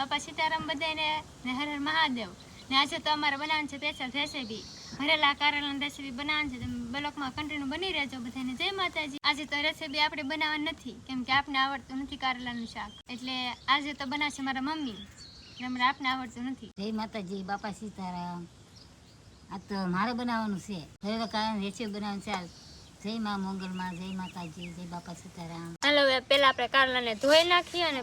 બાપા સીતારામ બધાને ને હર હર મહાદેવ. ને આજે તો અમારે બનાવવાનું છે સ્પેશિયલ રેસીપી ભરેલા કારેલાની રેસીપી બનાવવાની છે. તમે બ્લોકમાં કન્ટિન્યુ બની રહેજો બધાને જય માતાજી. આજે તો રેસીપી આપણે બનાવવાની નથી કેમ કે આપને આવડતું નથી કારેલાનું શાક. એટલે આજે તો બનાવશે મારા મમ્મી. એટલે આપને આવડતું નથી. જય માતાજી બાપા સીતારામ. આ તો મારે બનાવવાનું છે. ભરેલા કારણ રેસીપી બનાવવાનું છે. જય મા મોગલમાં જય માતાજી જય બાપા સીતારામ. હાલો પેલા આપણે કારેલાને ધોઈ નાખીએ અને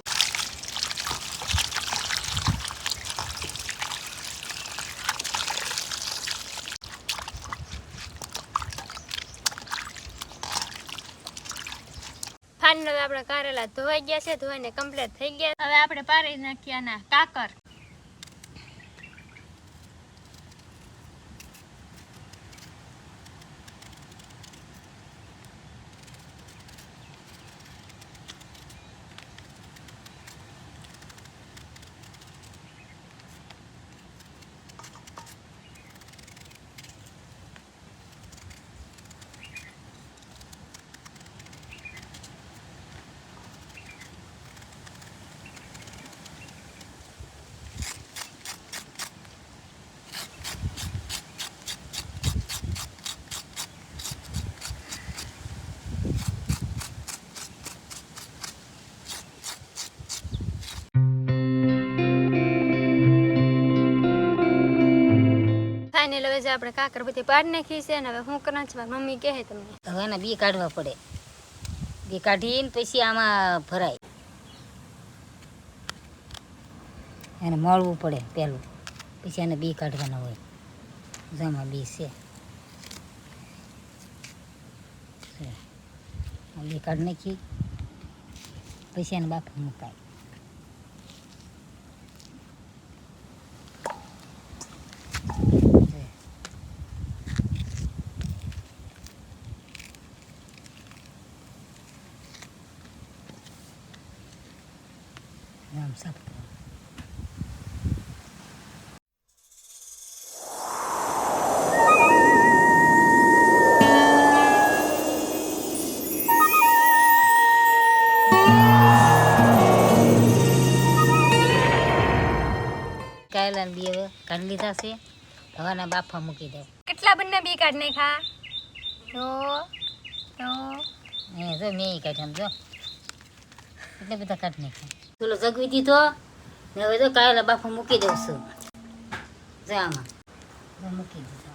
ફાઇનલ આપણે કારેલા ધોવાઈ ગયા છે, ધોઈને કમ્પ્લીટ થઈ ગયા હવે આપણે પારી નાખ્યા ના કાકર. ફાઇનલ હવે જે આપણે કાકર બધી પાડી નાખી છે અને હવે હું કરવાનું છે? મમ્મી કહે તમને. હવે એના બી કાઢવા પડે. બી કાઢીને પછી આમાં ભરાય. એને મળવું પડે પહેલું. પછી એને બી કાઢવાના હોય. જામાં બી છે. બી કાઢી નાખી. પછી એને બાફા મુકાય છે. આમ સાફ કાયલા બી હવે કાઢી લીધા છે. હવાના બાફા મૂકી દે. કેટલા બંને બી કાઢ નાખા તો તો. એ જો મેં કાઢ્યા જો. એટલે બધા કાઢ નાખ્યા? પેલો જગવી દીધો ને હવે તો કારેલા બાફા મૂકી દઉં છું જો આમાં જો મૂકી દીધો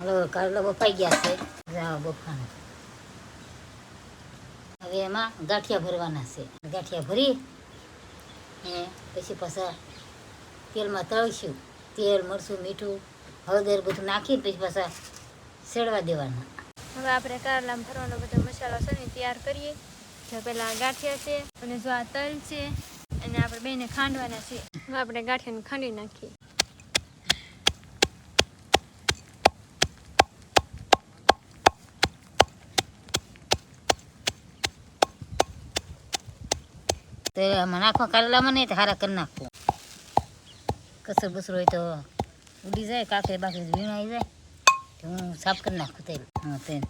હવે કારેલા બફાઈ ગયા છે જાઓ બફાના હવે એમાં ગાંઠિયા ભરવાના છે. ગાંઠિયા ભરી અને પછી પાછા તેલમાં તળીશું. તેલ, મરચું, મીઠું, હળદર બધું નાખી પછી પાછા સેડવા દેવાના. હવે આપણે કારલામાં ભરવાનો બધો મસાલો છે ને તૈયાર કરીએ. જો પહેલાં ગાંઠિયા છે અને જો આ તલ છે અને આપણે બેને ખાંડવાના છે. આપણે ગાંઠિયાને ખાંડી નાખીએ. તો આમાં નાખવા કારેલામાં નહીં, તો હારા કરી નાખવું કસર બસર હોય તો ઉડી જાય કાકરી બાકરી વીણાઈ જાય. તો હું સાફ કરી નાખું તેલ હા તેલ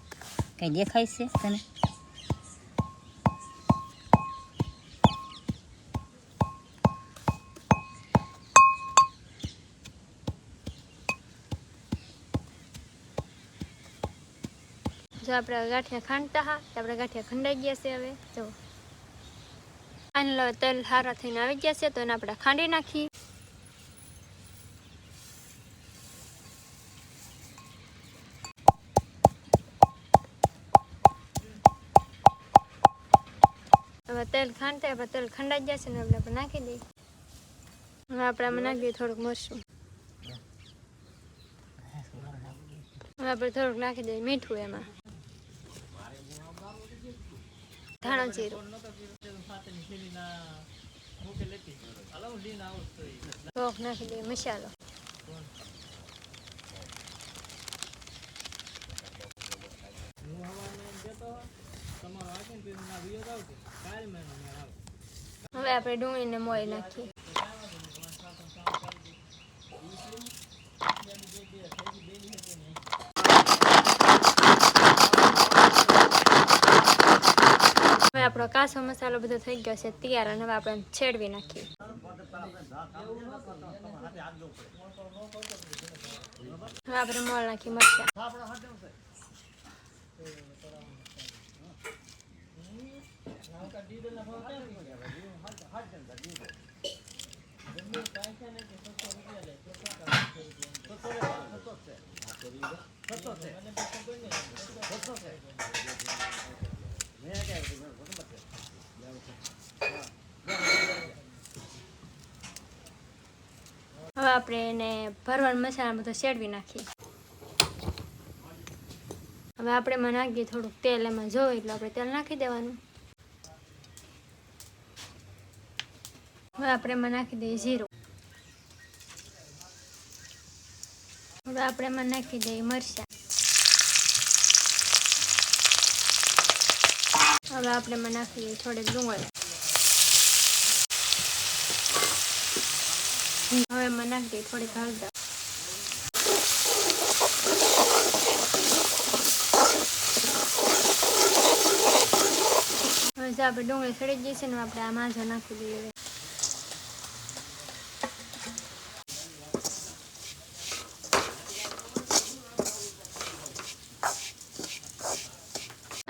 કંઈ દેખાય છે તને? જો આપણે ગાંઠિયા ખાંડતા હા, તો આપણે ગાંઠિયા ખંડાઈ ગયા છે હવે. જો. આને તેલ હારા થઈને આવી ગયા છે તો એને આપણે ખાંડી નાખી હવે તેલ ખાંડતા આપણે તેલ ખંડાઈ છે ને આપણે નાખી દઈએ હવે આપણે આમાં નાખી દઈએ થોડુંક મરશું હવે આપણે થોડુંક નાખી દઈએ મીઠું એમાં ધાણા જીરું થોડોક નાખી દઈએ મસાલો હવે આપણે ડુંગળીને મોળી નાખીએ. હવે આપણો કાસો મસાલો બધો થઈ ગયો છે તૈયાર અને હવે આપણે છેડવી નાખીએ. હવે આપણે મોળ નાખી મરચાં. આપણે એને ભરવાનો મસાલા બધો શેડવી નાખીએ. હવે આપણે એમાં નાખીએ થોડુંક તેલ, એમાં જોઈએ એટલે આપણે તેલ નાખી દેવાનું. હવે આપણે એમાં નાખી દઈએ જીરું. હવે આપણે એમાં નાખી દઈએ મરચાં. હવે આપણે એમાં નાખી દઈએ થોડીક ડુંગળી. હવે એમાં નાખી દઈએ થોડીક હળદર હવે જે આપણે ડુંગળી સડી જશે ને આપણે આ માજો નાખી દઈએ.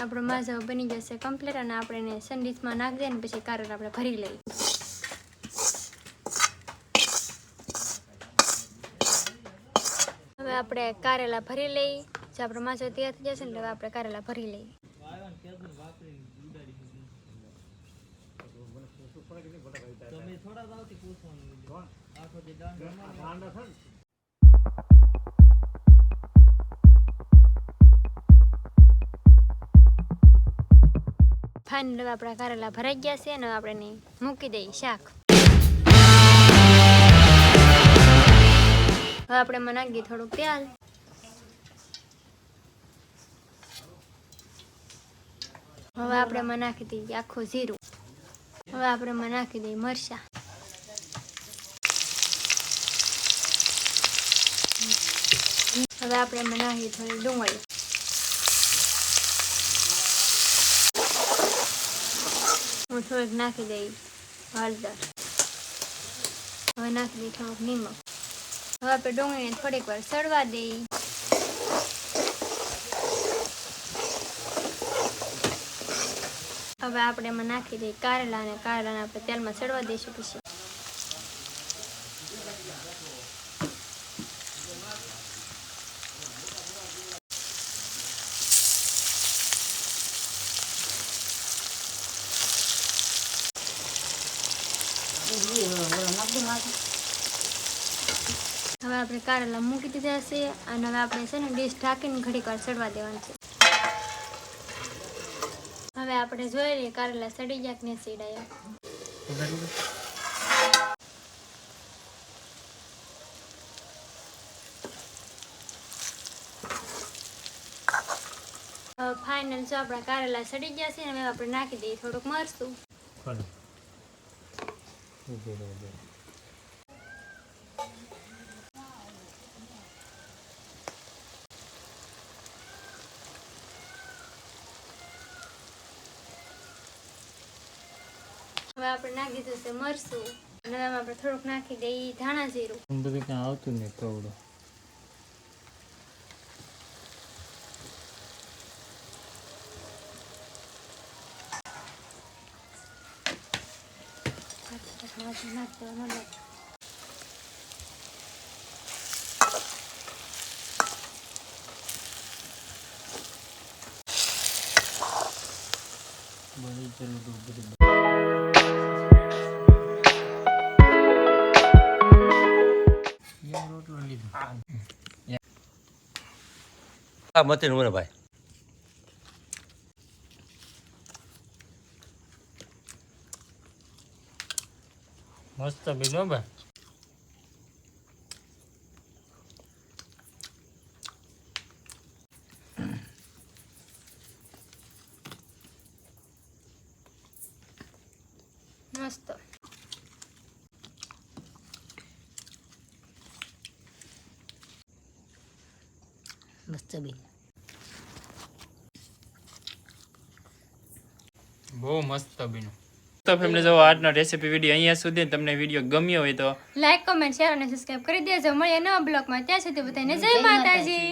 આપણો માજો બની જશે કમ્પ્લીટ અને આપણે એને સંડીસમાં નાખી દઈએ ને, પછી કારેલા આપણે ભરી લઈએ. આપણે કારેલા ભરી લઈ. જે આપણો માછો તૈયાર થઈ જશે ને હવે આપણે કારેલા ભરી લઈએ ફાઇનલ આપણા કારેલા ભરાઈ ગયા છે અને આપણે મૂકી દઈએ શાક. હવે આપણે એમાં નાખીએ થોડુંક તેલ હવે આપણે એમાં નાખી દઈએ આખું જીરું. હવે આપણે એમાં નાખી દઈએ મરચાં. હવે આપણે એમાં નાખીએ થોડી ડુંગળી. હું થોડીક નાખી દઈ હળદર. હવે નાખી દઈ થોડુંક નિમક. હવે આપણે ડુંગળીને થોડીક વાર સડવા દઈ હવે આપણે એમાં નાખી દઈએ કારેલા અને કારેલાને આપણે તેલમાં સડવા દઈશું પછી. હવે આપણે કારેલા મૂકી દીધા છે અને હવે આપણે છે ને ડીશ ઢાંકીને ઘડીક વાર સડવા દેવાનું છે. હવે આપણે જોઈ લઈએ કારેલા સડી ગયા કે નહીં સડાયા. ફાઇનલ જો આપણા કારેલા સડી ગયા છે ને હવે આપણે નાખી દઈએ થોડુંક મરશું હવે આપણે નાખી દીધું છે મરસું અને આપણે થોડુંક નાખી દઈએ ધાણા જીરું. બધું ક્યાં આવતું નહીં કવડું. બની તો બધું હા મતીન મને ભાઈ. મસ્ત બીનો ભાઈ. મસ્ત. મસ્ત બી. બહુ મસ્ત બીનું. તો ફેમિલી જો આજનો રેસીપી વીડિયો અહીંયા સુધી તમને વીડિયો ગમ્યો હોય તો લાઈક કમેન્ટ શેર અને સબસ્ક્રાઇબ કરી દેજો. મળીએ નવા બ્લોગમાં. ત્યાં સુધી બધાને જય માતાજી.